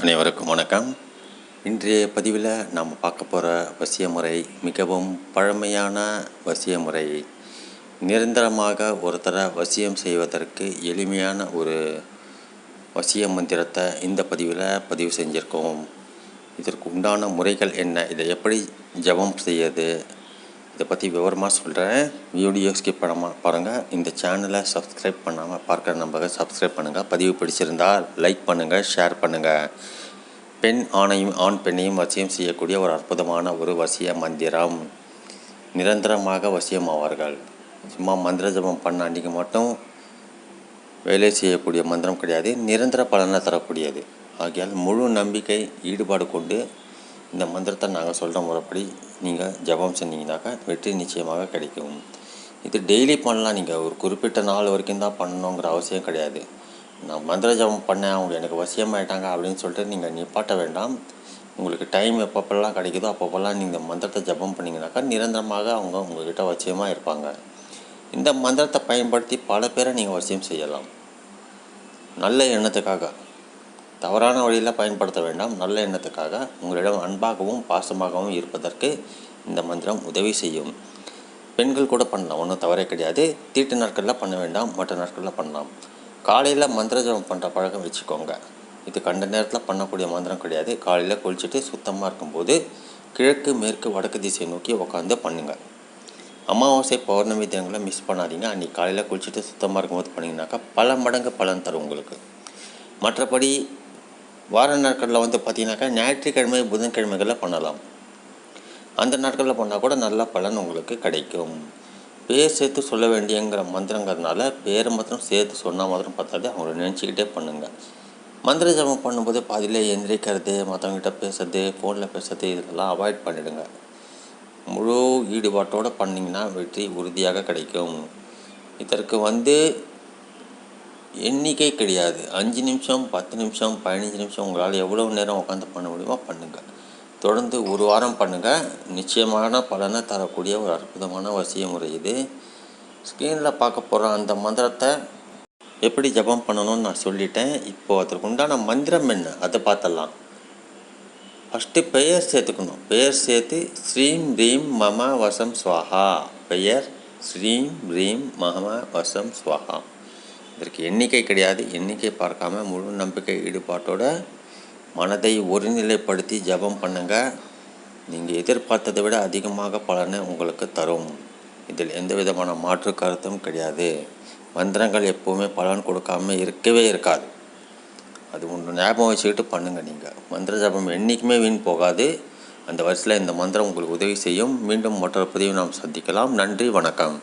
அனைவருக்கும் வணக்கம். இன்றைய பதிவில் நாம் பார்க்க போகிற வசிய முறை மிகவும் பழமையான வசிய முறை நிரந்தரமாக ஒருத்தரை வசியம் செய்வதற்கு எளிமையான ஒரு வசிய மந்திரத்தை இந்த பதிவில் பதிவு செஞ்சுருக்கோம். இதற்கு உண்டான முறைகள் என்ன? இதை எப்படி ஜெபம் செய்யது இதை பற்றி விவரமாக சொல்கிறேன் வீடியோ ஸ்கிப் பண்ணாமல் பாருங்கள் இந்த சேனலை சப்ஸ்கிரைப் பண்ணாமல் பார்க்குற நம்பரை சப்ஸ்கிரைப் பண்ணுங்கள் பதிவு பிடிச்சிருந்தால் லைக் பண்ணுங்கள் ஷேர் பண்ணுங்கள் பெண் ஆணையும் ஆண் பெண்ணையும் வசியம் செய்யக்கூடிய ஒரு அற்புதமான ஒரு வசிய மந்திரம். நிரந்தரமாக வசியம் ஆவார்கள். சும்மா மந்திர ஜபம் பண்ண அன்றைக்கு மட்டும் வேலை செய்யக்கூடிய மந்திரம் கிடையாது. நிரந்தர பலனை தரக்கூடியது. ஆகையால் முழு நம்பிக்கை ஈடுபாடு கொண்டு இந்த மந்திரத்தை நாங்கள் சொல்கிற முறைப்படி நீங்கள் ஜபம் செஞ்சீங்கனாக்கா வெற்றி நிச்சயமாக கிடைக்கும். இது டெய்லி பண்ணலாம். நீங்கள் ஒரு குறிப்பிட்ட நாள் வரைக்கும் தான் பண்ணணுங்கிற அவசியம் கிடையாது. நான் மந்திர ஜபம் பண்ணேன். அவங்க எனக்கு வசியமாயிட்டாங்க அப்படின்னு சொல்லிட்டு நீங்கள் நிப்பாட்ட வேண்டாம். உங்களுக்கு டைம் எப்பப்பெல்லாம் கிடைக்குதோ அப்பப்பெல்லாம் நீங்கள் மந்திரத்தை ஜபம் பண்ணிங்கனாக்கா நிரந்தரமாக அவங்க உங்கள்கிட்ட வசியமாக இருப்பாங்க. இந்த மந்திரத்தை பயன்படுத்தி பல பேரை நீங்கள் வசியம் செய்யலாம். நல்ல எண்ணத்துக்காக. தவறான வழியில் பயன்படுத்த வேண்டாம். நல்ல எண்ணத்துக்காக உங்களிடம் அன்பாகவும் பாசமாகவும் இருப்பதற்கு இந்த மந்திரம் உதவி செய்யும். பெண்கள் கூட பண்ணலாம். ஒன்றும் தவறே கிடையாது. தீட்டு நாட்களில் பண்ண வேண்டாம். மற்ற நாட்களில் பண்ணலாம். காலையில் மந்திர ஜபம் பண்ணுற பழக்கம் வச்சுக்கோங்க. இது கண்ட நேரத்தில் பண்ணக்கூடிய மந்திரம் கிடையாது. காலையில் குளிச்சுட்டு சுத்தமாக இருக்கும்போது கிழக்கு மேற்கு வடக்கு திசை நோக்கி உட்காந்து பண்ணுங்கள் அமாவாசை பௌர்ணமி தினங்களை மிஸ் பண்ணாதீங்க. அன்றைக்கி காலையில் குளிச்சுட்டு சுத்தமாக இருக்கும்போது பண்ணிங்கனாக்கா பல மடங்கு பலன் தரும் உங்களுக்கு. மற்றபடி வார நாட்களில் வந்து பார்த்தீங்கன்னாக்கா ஞாயிற்றுக்கிழமை புதன்கிழமைகளில் பண்ணலாம். அந்த நாட்களில் பண்ணால் கூட நல்ல பலன் உங்களுக்கு கிடைக்கும். பேர் சேர்த்து சொல்ல வேண்டியங்கிற மந்திரங்கிறதுனால பேரை மாத்திரம் சேர்த்து சொன்னால் மாத்திரம் பார்த்தாலே அவங்கள நினச்சிக்கிட்டே பண்ணுங்கள் மந்திர ஜபம் பண்ணும்போது பாதியில் எந்திரிக்கிறது மற்றவங்ககிட்ட பேசுறது ஃபோனில் பேசுறது இதெல்லாம் அவாய்ட் பண்ணிவிடுங்க முழு ஈடுபாட்டோடு பண்ணிங்கன்னா வெற்றி உறுதியாக கிடைக்கும். இதற்கு வந்து எண்ணிக்கை கிடையாது. அஞ்சு நிமிஷம் பத்து நிமிஷம் பதினஞ்சு நிமிஷம் உங்களால் எவ்வளோ நேரம் உட்காந்து பண்ண முடியுமோ பண்ணுங்கள் தொடர்ந்து ஒரு வாரம் பண்ணுங்கள் நிச்சயமான பலனை தரக்கூடிய ஒரு அற்புதமான வசிய முறை இது. ஸ்க்ரீனில் பார்க்க போகிற அந்த மந்திரத்தை எப்படி ஜபம் பண்ணணும்னு நான் சொல்லிட்டேன். இப்போது அதற்கு உண்டான மந்திரம் என்ன? அதை பார்த்தலாம் ஃபஸ்ட்டு பெயர் சேர்த்துக்கணும். பெயர் சேர்த்து ஸ்ரீம் ரீம் மம வசம் ஸ்வாஹா. பெயர் ஸ்ரீம் ரீம் மம வசம் ஸ்வாஹா. இதற்கு எண்ணிக்கை கிடையாது. எண்ணிக்கை பார்க்காம முழு நம்பிக்கை ஈடுபாட்டோட மனதை ஒருநிலைப்படுத்தி ஜபம் பண்ணுங்க. நீங்கள் எதிர்பார்த்ததை விட அதிகமாக பலனை உங்களுக்கு தரும். இதில் எந்த விதமான மாற்று கருத்தும் கிடையாது. மந்திரங்கள் எப்போவுமே பலன் கொடுக்காம இருக்கவே இருக்காது. அது ஒன்று ஞாபகம் வச்சுக்கிட்டு பண்ணுங்கள் நீங்கள் மந்திர ஜபம் என்றைக்குமே வீண் போகாது. அந்த வரிசையில் இந்த மந்திரம் உங்களுக்கு உதவி செய்யும். மீண்டும் மற்றொரு பதிவு நாம் சந்திக்கலாம். நன்றி வணக்கம்.